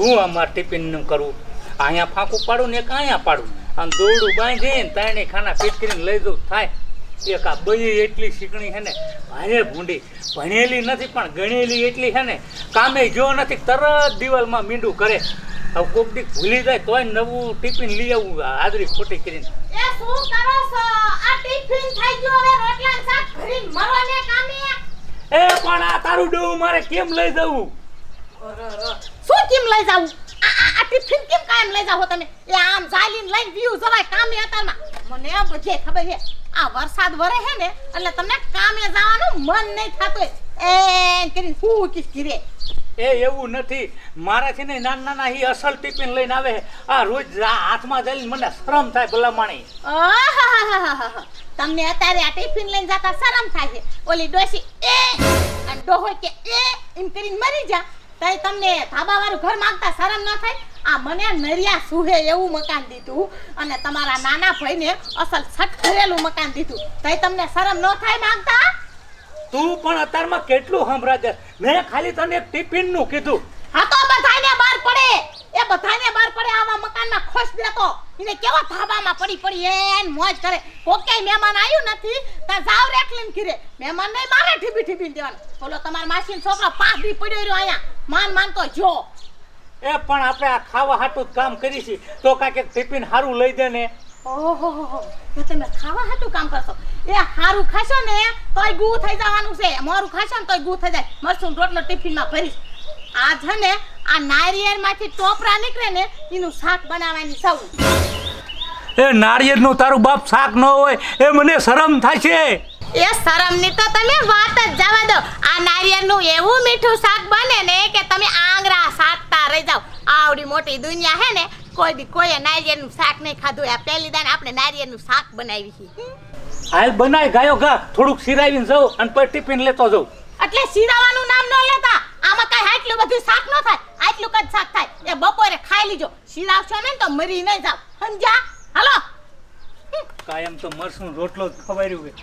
શું અમાર ટિફિનનું કરવું અહીંયા ફાંકું પાડું ને એક અહીંયા પાડું. આમ દોરડું બાંધીને ત્રણેય ખાના ફીટ કરીને લઈ દઉં થાય. એક આ બધી એટલી શીખણી છે ને ભારે ભૂંડી. ભણેલી નથી પણ ગણેલી એટલી છે ને. કામે જો નથી તરત દિવાલમાં મીંડું કરે. હવે કોક દી ભૂલી જાય તોય નવું ટિફિન લઈ આવું હાજરી ખોટી કરીને. એ શું કરો છો? આ ટિફિન થઈ ગયો હવે રોટલા ને શાક ભરીને મરવાને કામે. એ પણ આ તારું ડોવું મારે કેમ લઈ જવું? શું કેમ લઈ જાવું? આ ટિફિન કેમ કાયમ લઈ જાવ તમે? એ આમ ચાલીને લઈને વ્યૂ જવાય કામે અતારમાં. મને બધે ખબર છે. આ વરસાદ વરે છે ને એટલે તમને કામે જવાનું મન નહીં થતું એ કરીને હું કિસ કિરે એ એવું નથી. મારાથી ને નાના નાના ઈ અસલ ટિફિન લઈને આવે. આ રોજ હાથમાં જઈને મને શરમ થાય ભલામણી. તમને અત્યારે આ ટિફિન લઈને જતા શરમ થાય છે. ઓલી ડોસી એ! અને ડોહો કે એ! એમ કરીને મરી જા. તઈ તમને ધાબા વાળું ઘર માંગતા શરમ ન થાય? આ મને નરિયા સુહે એવું મકાન દીધું અને તમારા નાના ભાઈને અસલ છઠ ઘરેલું મકાન દીધું. તઈ તમને શરમ ન થાય માંગતા? તું પણ અત્યારમાં કેટલું સંભળાજે મેં ખાલી તને એક ટિફિનનું કીધું. હા તો બધાને બહાર પડે. એ બધાને બહાર પડે આવા મકાનમાં ખોશ દેતો એને કેવા ધાબામાં પડી પડી એન મોજ કરે. કોકે મહેમાન આવ્યું નથી તા જાવ રેખલીન કીરે મહેમાન નહીં મારે ઠીબી ઠીબી દેવાનું. બોલો તમાર માસીન છોકરો પાંચ દી પડ્યો રહ્યો અહીંયા. માન માન તો જો. એ પણ આપણે આ ખાવા હાટું જ કામ કરી છે તો કાંઈક ટિફિન સારું લઈ દે ને. ઓહો તો તમે ખાવા હાટું કામ કરશો. એ હારું ખાશો ને તોય ગુ થઈ જવાનું છે. મોરું ખાશો ને તોય ગુ થઈ જાય. મરસું રોટલો ટિફિનમાં ભરીશ. આ છે ને આ નારિયેળમાંથી ટોપરા નીકળે ને એનું શાક બનાવવાની સૌ. એ નારિયેળનું તારું બાપ શાક ન હોય એ મને શરમ થાય છે. એ શરમની તો તમે વાત જ જવા દો. આ નારિયેળનું એવું મીઠું શાક બને ને કે તમે આંગરા સાતતા રહી જાવ આવડી મોટી દુનિયા હે ને કોઈ દી કોઈએ નારિયેળનું શાક નહીં ખાધું. આ પહેલી દાન આપણે નારિયેળનું શાક બનાવી છે. હાલ બનાય ગાયો ગા. થોડુંક સિરાવીને જાઉં અને પછી ટિફિન લેતો જાઉં. એટલે સિરાવાનું નામ ન લેતા. આટલું બધું શાક ન થાય આટલું જ શાક થાય. એ બપોરે ખાઈ લીજો. શીરાવશો ને તો મરી નહીં જાવ. સમજ્યા? હાલો? કાયમ તો મરસું રોટલો જ ખવાર્યું હોય.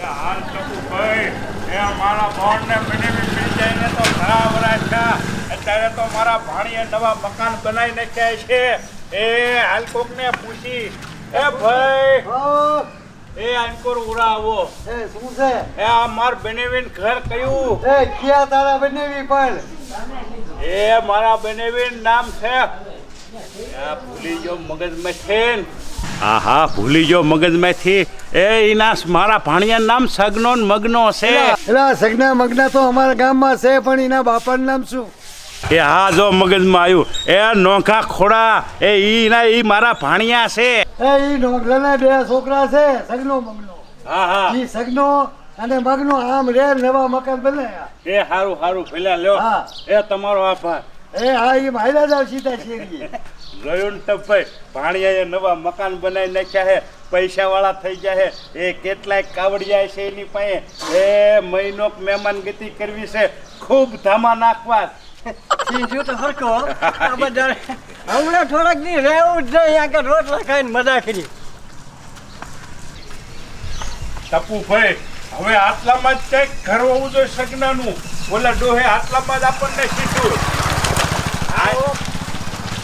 એ હાલ શકું ભાઈ એ મારા બોન્ડને મને બી મિલ જાય ને તો ખરાબ રાખ્યા અત્યારે તો મારા ભાણીએ નવા મકાન બનાવી નાખ્યા છે. એ હાલ કોકને પૂછી. એ ભાઈ એ અંકુર ઉરા આવો. એ શું છે? એ આ માર બેનેવીન ઘર કયું એ ક્યાં તારા બનેવી પણ? એ મારા બેનેવીન નામ છે. આ ભૂલી ગયો મગજમાંથી હા હા ભૂલી ગયો મગજમાંથી એ ઈના મારા ભાણિયા નામ સગનો મગનો છે. એલા સગના મગના તો અમારા ગામમાં છે પણ એના બાપાનું નામ શું? એ હા જો મગજમાં આવ્યું. એ નોખા ખોડા એ ઈ ના ઈ મારા ભાણિયા છે. એ ઈ ઢોકલાના બે છોકરા છે સગનો મગનો. હા હા. ઈ સગનો અને મગનો આમ રે નવા મકાન બનાયા એ હારું હારું ભેલા લ્યો. હા. એ તમારો આભાર. એ હા ઈ ભાઈલા જાવ સીધા શેરીએ જોયું ટપભાઈ ભાણિયાએ નવા મકાન બનાવી નાખ્યા છે પૈસા વાળા થઈ ગયા હે એ કેટલાય કાવડિયા છે એની પાસે. એ મહિનો મહેમાન ગતિ કરવી છે. ખૂબ ધામા નાખવા. સીધું તો હરખો. આ બધા હમણાં થોડાક દી રહેવું જ નહીં આગળ રોટલા ખાઈને મજા કરી. ટપુભાઈ હવે આટલામાં જ કંઈક ઘર હોવું જોઈએ સગનાનું. ઓલા ડોહે આટલામાં જ આપણને શીખ્યું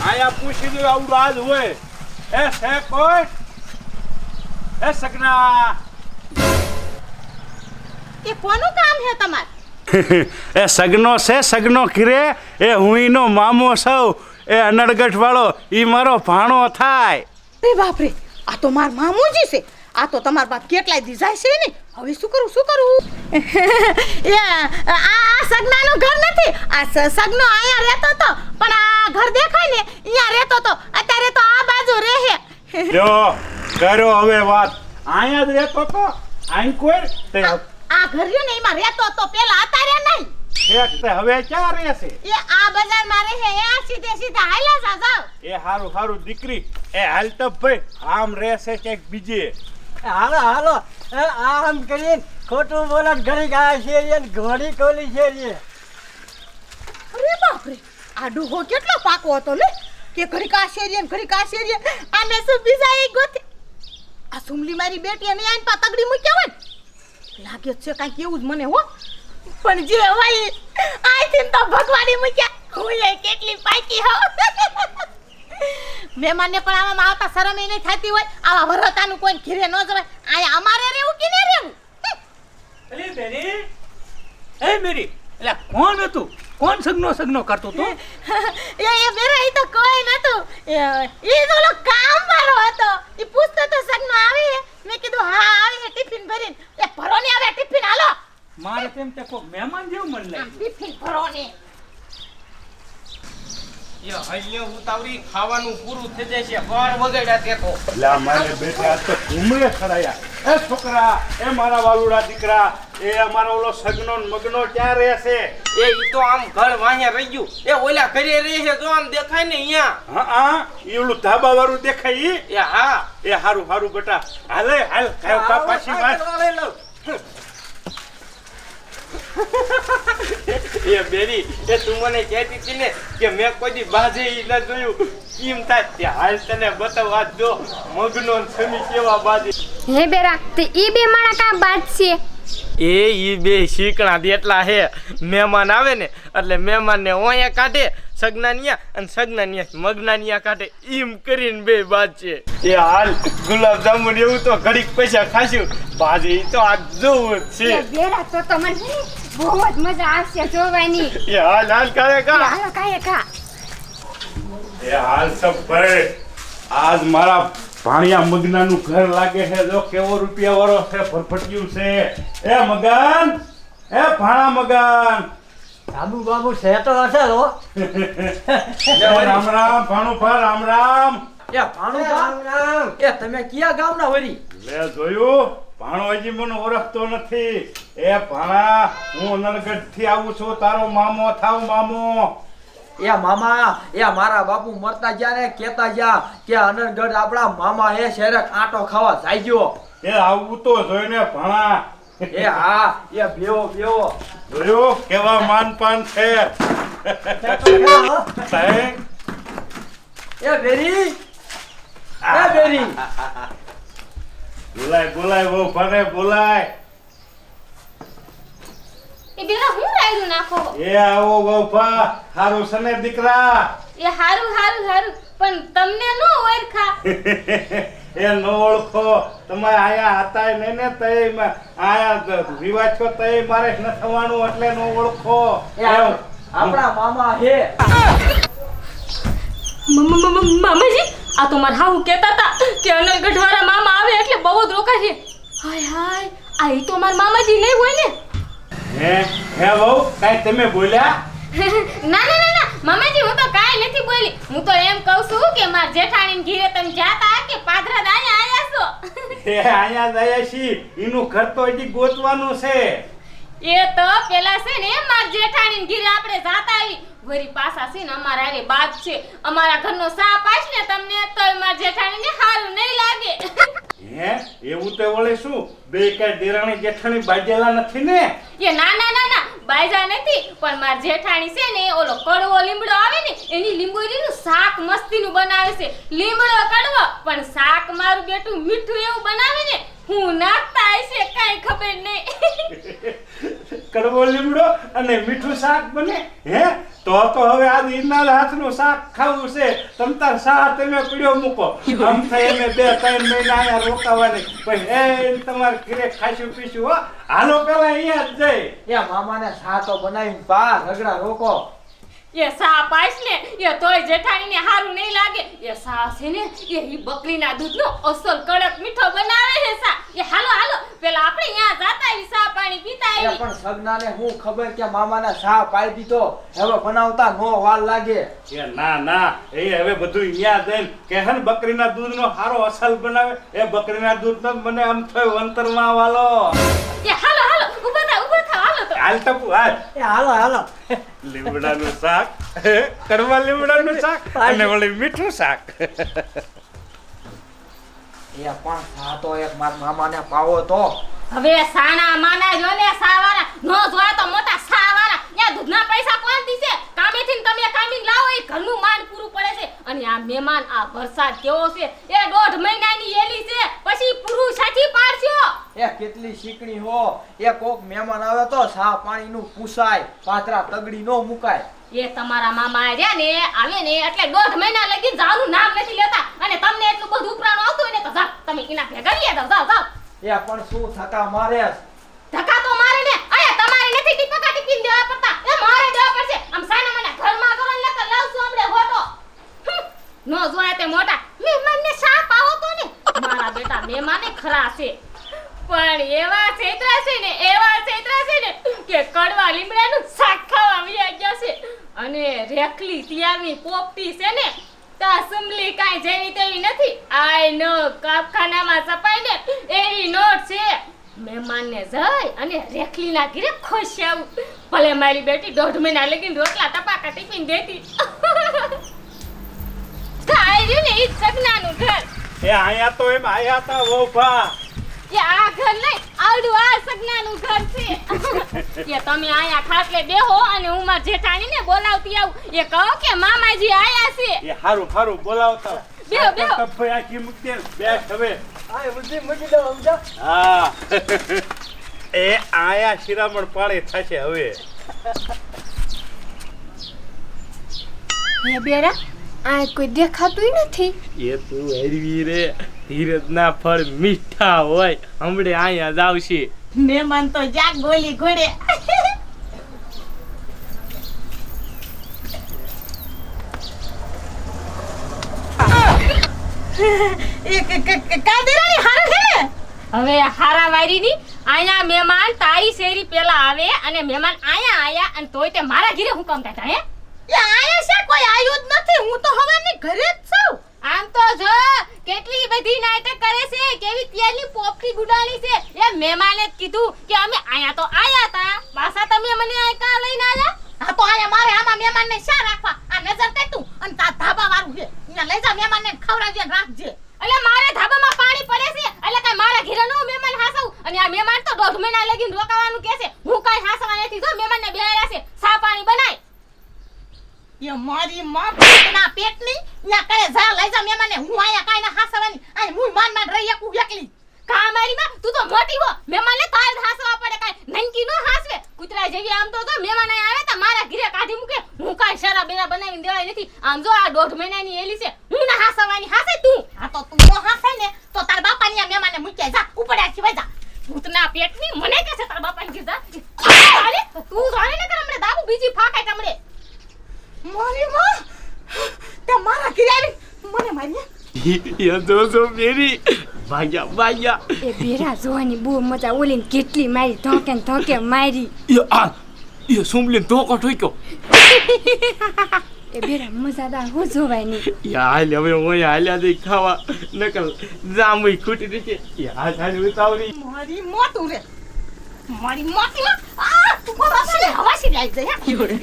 આયા પૂછી લો આવડું આજ હોય. એ છે કોઈ એ સગના? એ કોનું કામ છે તમારે? એ સગનો છે સગનો કિરે? એ હું ઈનો મામો સૌ એ અનડગઢ વાળો ઈ મારો ભાણો થાય. રે બાપરે આ તો માર મામુજી છે. આ તો તમાર બાપ કેટલાય દીધાય છે ને? હવે શું કરું શું કરું? એ આ આ સગનાનું ઘર નથી. આ સગનો અહીંયા રહેતો તો પણ આ ઘર દેખાય ને અહીંયા રહેતો તો અત્યારે તો આ બાજુ રહે. જો કરો હવે વાત. અહીંયા જ રહેતો તો આઈ કોઈ તે આ ઘર રહ્યું ને એમાં રહેતો તો પેલા અત્યારે નહીં. એક તે હવે ક્યાં રહેશે એ આ બજારમાં રહે એ આ સીધે સીધા હાલ્યા જા એ હારું હારું દીકરી. એ હાલ તો ભાઈ આમ રહેશે ક્યાંક બીજે. હાલો હાલો. એ આમ કરીને ખોટું બોલન ઘણી ગાય છે ને ઘોડી કોલી છે અરે બાપરે આ ડૂહો કેટલો પાકો હતો ને કે ઘડીક આ શેરીએ ને કા શેરીએ આને શું બીજા એક ગોતે આ સુમલી મારી બેટી અને આઈન પા તગડી મૂક્યા હોય લાગે છે કાંઈક એવું જ મને હો. પણ જે હોય આઈથી તો ભગવાડી મૂક્યા. હું એ કેટલી પાકી હોઉં મહેમાનને પણ આવામાં આવતા શરમ એ નહીં થતી હોય. આવા વરતાનું કોઈ ઘીરે ન જવાય. આયા અમારે રહેવું કે નહીં રહેવું? અરે બેરી એ મેરી એટલે કોણ હતું? કોણ સગનો સગનો કરતો તો એ એ મેરા એ તો કોઈ નતું. એ એ તો કામ વાળો હતો. એ પૂછતો તો સગનો આવે. મેં કીધું હા આવી હે ટિફિન ભરીને એ ભરો ને આવે ટિફિન હાલો મારે તેમ તે કોક મહેમાન જેવું મન લાગ્યું. ટિફિન ભરો ને એ હૈયે ઉતાવરી ખાવાનું પૂરું થઈ જાય છે વાર વગાડ્યા તે તો એટલે મારે બેટા તો ધૂમરે ખડાયા. એ છોકરા એ મારા વાલુડા દીકરા એ અમારો ઓલો સગનો મગનો ક્યાં રહેશે એ ઈ તો આમ ઘર વાહિયા રહી ગયું. એ ઓલા ઘરે રહે છે તો આમ દેખાય ને અહીંયા. હા હા ઈ ઓલું ધાબા વાળું દેખાય ઈ? એ હા. એ હારું હારું બેટા. હાલે હાલ કાયો કા પાછી વાત એ બેરી એ તું મને કહેતી હતી ને કે મેં કોઈ દી બાજે ઈ ન જોયું. કેમ થાય તે હાલ તને બતાવવા દો મગનો ને સમી કેવા બાજે. હે બેરા તે ઈ બે માણા કા બાજ છે? એ ઈ બે શીકણા દેટલા હે. મહેમાન આવે ને એટલે મહેમાનને ઓયા કાઢે સગનાનિયા અને સગનાનિયા મગનાનિયા કાઢે. એમ કરીને બે બાજ છે. એ હાલ ગુલાબ જાંબુ એવું તો ઘડીક પૈસા ખાશું. બાજે ઈ તો આ જોવું છે. બેરા તો તો મને બહુ જ મજા આવશે જોવાની. એ હાલ હાલ કરે કા? હાલ કાય કા? એ હાલ સબ ભાઈ આજ મારા ભાણિયા મગનાનું ઘર લાગે છે. જો કેવો રૂપિયા વાળો છે ફરફટિયું છે. એ મગન એ ભાણા મગન. બાબુ બાબુ છે તો હશે લો. રામ રામ ભાણું ભા રામ રામ. એ ભાણું રામ એ તમે કયા ગામના વરી લે જોયું? ભાણો હજી મને ઓળખતો નથી. એ ભાણા હું નરગઢથી આવું છું. તારો મામો થાવ મામો. એ મામા એ મારા બાપુ મરતા ગયા ને કેતા ગયા કે અનરગઢ આપણા મામા એ શેરે આંટો ખાવા જાય ગયો. એ આવું તો જોઈને ભાણા. એ હા એ બેવો બેવો જોયું? કેવા માન પાન છે. એ બેરી એ બેરી. બોલાય બોલાય બહુ ભરે બોલાય. એ બેરા હું રાયડું નાખો? એ આવો બહુફા હારું સને દીકરા? એ હારું હારું હારું પણ તમને નો ઓળખા. એ ન ઓળખો. તમે આયા હતા ને ને તઈ આયા રિવાજ છો તઈ મારે ન થવાનું એટલે ન ઓળખો. આપણા મામા હે. મામાજી આ તો મારા હાહુ કહેતા હતા કે અનલ ગઢવાળા મામા આવે એટલે બહુ જ રોકા છે હાય હાય આ એ તો મારા મામાજી નહીં હોય ને. હે હે બહુ કાઈ તમે બોલ્યા? ના ના ના ના મામાજી હું તો કાંઈ નથી બોલી. હું તો એમ કહું છું કે માર જેઠાણી ઘીરે તમે જાતા કે પાદરા દાયા આયા છો. એ આયા દાયા છી એનું ઘર તો હજી ગોતવાનું છે. એ તો પેલા છે ને માર જેઠાણી ઘીરે આપણે જાતા આવી. વરી પાસા છે ને અમારા હારે બાપ છે. અમારા ઘરનો સાપ પાછ ને તમને તો માર જેઠાણીને હારું નહીં લાગે. હે? એવું તો વળે શું? બે કઈ દેરાણી જેઠાણી બાજેલા નથી ને? એ ના ના ના ના બાયજા નથી પણ માર જેઠાણી છે ને ઓલો કડવો લીમડો આવે ને એની લીંબોળીનું શાક મસ્તીનું બનાવે છે. લીમડો કડવો પણ શાક મારું બેટું મીઠું એવું બનાવે ને હું નાખતા છે કાંઈ ખબર નહીં. કડવો લીમડો અને મીઠું શાક બને હે? તો તો હવે આ ઈનાલ હાથનું શાક ખાવું છે. તમ તાર શાહ તમે પીડ્યો મૂકો. આમ થઈ અમે બે ત્રણ મહિના અહીંયા રોકાવાની. પણ એ તમારે ઘરે ખાશું પીશું હો. હાલો પેલા અહીંયા જ જઈ. એ મામાને સા તો બનાવીને પા રગડા રોકો. એ સા પાસ ને એ તોય જેઠાણીને સારું નહીં લાગે. એ સા છે ને એ ઈ બકરીના દૂધનો અસલ કડક મીઠો બનાવે છે સા એ હાલો હાલો પેલા આપણે અહીંયા જાતા આવી સા પાણી પીતા આવી પણ સગનાને હું ખબર કે મામાને સા પાઈ દીધો. હવે બનાવતા નો વાર લાગે. એ ના ના એ હવે બધું અહીંયા જઈને કે હે ને બકરીના દૂધનો હારો અસલ બનાવે. એ બકરીના દૂધનો મને આમ થયો અંતરમાં વાલો. હાલો ટપુ હાલ એ હાલો હાલો. લીમડાનું શાક. કડવા લીમડાનું શાક અને વળી મીઠું શાક. એ પણ સા તો એક મારા મામાને પાવો તો. હવે સાના માના જો ને સાવાના. નો જોયા તો મોટા યા દૂધના પૈસા કોણ દીશે કામેથી તમે કામિંગ લાવો એ ઘરનું માન પૂરું પડે છે. અને આ મહેમાન આ વરસાદ કેવો છે? એ દોઢ મહિનાની એલી છે. પછી પૂરું સાચી પાડશો એ કેટલી શીકણી હો. એ કોક મહેમાન આવે તો સા પાણીનું પૂસાય પાથરા તગડી નો મુકાય. એ તમારા મામા આવ્યા ને આવે ને એટલે દોઢ મહિના લગી જાનું નામ નથી લેતા. અને તમને એટલું બધું ઉપરાણું આવતું હોય ને તો જાઓ. તમે એના ભેગા લઈ જાઓ જાઓ એ પણ શું થતા મારે? ધક્કા તો મારે ને નથી ટીપકા લીમડાનું શાક ખાવા આવ્યા ગયા છે. અને રેખલી તિયારની પોપટી છે ને, તા સુમલી કાઈ જેવી તેવી નથી. આય નો કારખાનામાં સપાય ને એવી નોટ છે. મહેમાનને જઈ અને રેખલીના ઘરે ખુશ આવું ભલે મારી બેટી દોઢ મહિના લગીને રોટલા ટપાકા ટિફિન દેતી. થાય રહ્યું ને ઈ સગનાનું ઘર. એ આયા તો એમ આયા તા વોફા એ આ ઘર નહીં આવડું આ સગનાનું ઘર છે. કે તમે આયા ખાટલે બેહો અને હું માર જેઠાણીને બોલાવતી આવું. એ કહો કે મામાજી આયા છે. એ હારું હારું બોલાવતા. બેહો, બેહો. ભાઈ આખી મૂકી દે બેસ હવે. આ બુદ્ધિ મૂકી દો સમજા હા. એ આયા શિરામણ પાળે થશે હવે. હે બેરા આ કોઈ દેખાતું નથી. એ તું હેરવી રે. ધીરજના ફળ મીઠા હોય. હમણે અહીંયા જ આવશે. મહેમાન તો જાગ બોલી ઘોડે એ ક- ક- ક- કાદેરાની હારું છે ને હવે હારા વારીની અહીંયા મહેમાન તારી શેરી પેલા આવે અને મહેમાન અહીંયા આયા અને તોય તે મારા ઘરે હું કામ થતા હે? એ આયા છે કોઈ આયું જ નથી. હું તો હવાની ઘરે જ છું. આમ તો જો કેટલી બધી નાટક કરે છે કેવી ત્યારની પોપટી ગુડાણી છે. એ મહેમાને જ કીધું કે અમે આયા તો આયા તા. પાછા તમે મને આ કા લઈને આયા? હા તો આયા મારે આમાં મહેમાનને શા રાખવા? આ નજર કે તું અને તા ધાબા વાળું છે. અહીંયા લઈ જા મહેમાનને ખવડાવજે ને રાખજે એટલે મારે ધાબામાં પાણી પડે છે એટલે કઈ મારા ઘરે નો મહેમાન હાસવ અને આ મહેમાન તો દોઢ મહિના લગીને રોકાવાનું કે છે? હું કઈ હાસવા નથી જો મહેમાનને બેહાડ્યા છે. સા પાણી બનાય? એ મારી માં પેટના પેટની અહીંયા કરે જા લઈ જા મહેમાનને. હું આયા કાઈ ના હાસવાની. આ હું માન માન રહી એકુ એકલી. કા મારી માં? તું તો મોટી હો. મહેમાનને તાર હાસવા પડે કાઈ. નંકી નો હાસવે. કૂતરા જેવી આમ તો તો મહેમાન આવે તો મારા ઘરે કાઢી મૂકે. હું કાઈ શરા બેરા બનાવીને દેવાય નથી. આમ જો આ દોઢ મહિનાની એલી છે હું ના હાસવાની હાસે તું હા તો તું નો હાસે ને તો તાર બાપાની આ મહેમાનને મૂક્યા જા ઉપડ્યા સિવાય જા ભૂતના પેટની મને કે છે તારા બાપાને કીધા અરે તું જાણે ને કે હમણે દાબુ બીજી ફાકાય તમને મારી માં તે મારા ઘરે આવી મને એ જોજો મેરી ભાગ્યા ભાગ્યા એ બેરા જોવાની બહુ મજા ઓલીને કેટલી મારી ધોકે ને ધોકે મારી આ એ સુમલીને ધોકો ઠોક્યો એ બેરા મજાદાર હું જોવાય નહીં એ હાલ હવે હું હાલ્યા દઈ ખાવા નકલ જામુઈ ખૂટી છે એ હાલ ઉતાવળી મારી મોટું રે મારી મોટી આ તું મારા સામે હવાસી લાઈ જાય હે ખબર રે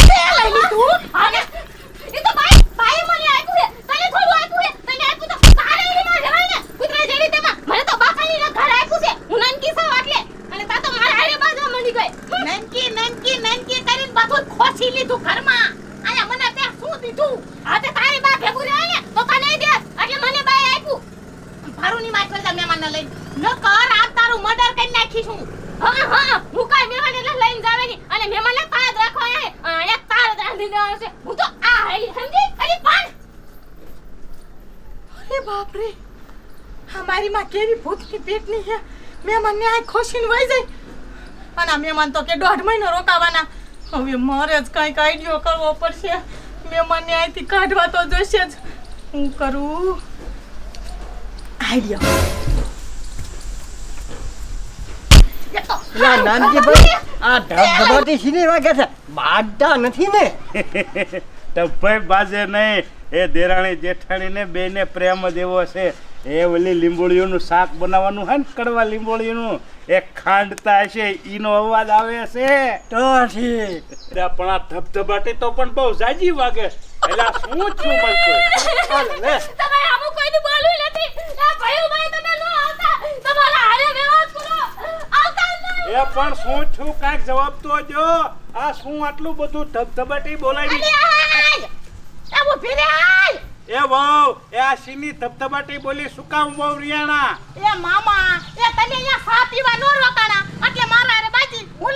તે લઈ લીધું અને એ તો ભાઈ ભાઈ મને આપ્યું છે તને થોડું આપ્યું છે તને આપ્યું તો તારે એમાં જવાય ને કૂતરા જેવી તેમાં મને તો બાપાની ના ઘર આપ્યું છે હું નાનકી સાવ આટલે અને તા તો મારા હારે બાજવા મંડી ગઈ નનકી નનકી નનકી કરીને બધું ખોસી લીધું ઘરમાં આયા મને તે શું દીધું હા તે તારી બા ભેગું રહે ને તો તને દે એટલે મને બાય આપ્યું ભારુની માં કરતા મહેમાનને લઈ ન કર આ તારું મર્ડર કરી નાખીશું હા હા હું કાઈ મહેમાન એટલે લઈને જાવે નહીં અને મહેમાનને તાર જ રાખવા હે અહીંયા તાર જ રાંધી દેવાનું છે હું તો આ હાલી સમજી અલી પણ અરે બાપ રે આ મારી માં કેવી ભૂતકી પેટની છે? મહેમાનને આ ખોસીને વહી જાય. અને આ મહેમાન તો કે દોઢ મહિનો રોકાવાના. હવે મારે જ કંઈક આઈડિયો કરવો પડશે. મહેમાનને અહીંથી કાઢવા તો જોશે જ. હું કરું? આઈડિયો ના આ ધબધબાટી સીની વાગે છે. બાજતા નથી ને? ટભાઈ બાજે નહીં. એ દેરાણી જેઠાણી ને બે ને પ્રેમ જ એવો છે. એ ઓલી લીંબોળીઓનું શાક બનાવવાનું હે ને કડવા લીંબોળીઓનું એ ખાંડતા હશે ઈનો અવાજ આવે છે તો ઠીક. પણ આ ધબધબાટી તો પણ બહુ જાજી વાગે. એટલે શું છું મલકો લે. તમારે આવું કોઈને બોલવું નથી. આ ભયું ભાઈ તમે નો આવતા. તમારા હારે વ્યવહાર કરો. આવતા એ પણ શું છું કાંઈક જવાબ તો જો આ શું આટલું બધું ધબધબાટી બોલાવી? આય! આવો આય! એ વહુ એ આ સીની ધબધબાટી બોલી શું કામ વહુ રિયાણા? એ મામા એ તને અહીંયા સા પીવા નો રોકાણા. એટલે મારા અરે બાજી હું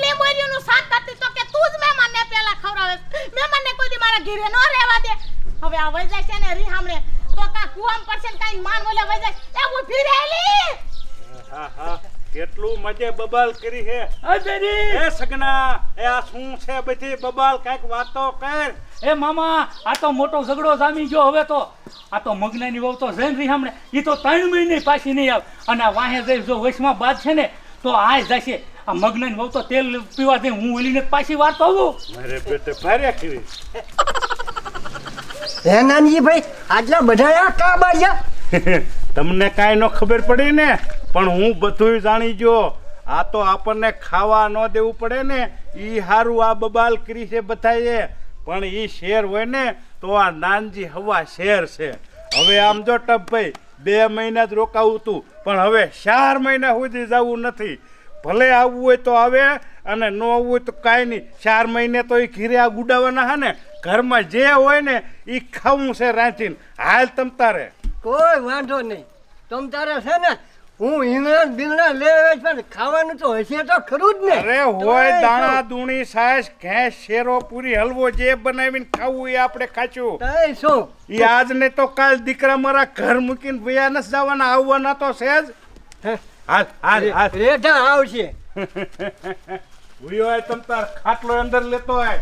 નું શાક કરતી તો કે તું જ મહેમાનને પેલા ખવડાવે મહેમાનને કોઈ દી મારા ઘરે નો રહેવા દે. હવે આ વઈ જાય છે ને રી હામણે. તો કા કુવામ પડશે ને કાઈ માન બોલે વઈ જાય. એ ઊભી રહેલી! હા હા. કેટલું મજે બબાલ કરી હે. અજયજી એ સગના એ આ શું છે બધી બબાલ? કંઈક વાતો કર. એ મામા આ તો મોટો ઝઘડો જામી ગયો હવે તો. આ તો મગનાની વહુ તો જૈન રહી હમણે એ તો ત્રણ મહિને પાછી નહીં આવે. અને આ વાહે જઈ જો વૈશમાં બાદ છે ને તો આ જશે. આ મગનાની વહુ તો તેલ પીવા દે હું ઓલીને પાછી વારતો આવું. મારે પેટે ફાર્યા કરી હે નાનજી ભાઈ આટલા બધા આ કા બાળ્યા તમને કાંઈ ન ખબર પડી ને? પણ હું બધુંય જાણી ગયો. આ તો આપણને ખાવા ન દેવું પડે ને. એ સારું આ બબાલ કરી છે બધાએ પણ એ શેર હોય ને, તો આ નાનજી હવા શેર છે. હવે આમ જો ટપભાઈ બે મહિના જ રોકાવું હતું પણ હવે ચાર મહિના સુધી જવું નથી. ભલે આવવું હોય તો આવે અને ન આવવું હોય તો કાંઈ નહીં. ચાર મહિને તો એ ઘીરે આ ગુડાવાના હા ને, ઘરમાં જે હોય ને એ ખાવું છે રાંચીને હાલ તમ તારે. કોઈ વાંધો નહીં. તમ તારે છે ને હું ઈંગણા બીંગણા લેવે પણ ખાવાનું તો હશે તો ખરું જ ને. અરે હોય દાણા દૂણી સાસ ઘેસ શેરો પૂરી હલવો જે બનાવીને ખાવું એ આપણે ખાચું તઈ શું? એ આજ ને તો કાલ દીકરા મારા ઘર મૂકીને ભૈયા નથી જવાના આવવાના તો છે જ. હાલ હાલ હાલ. રેઠા આવશે. હોય તમ તાર ખાટલો અંદર લેતો હોય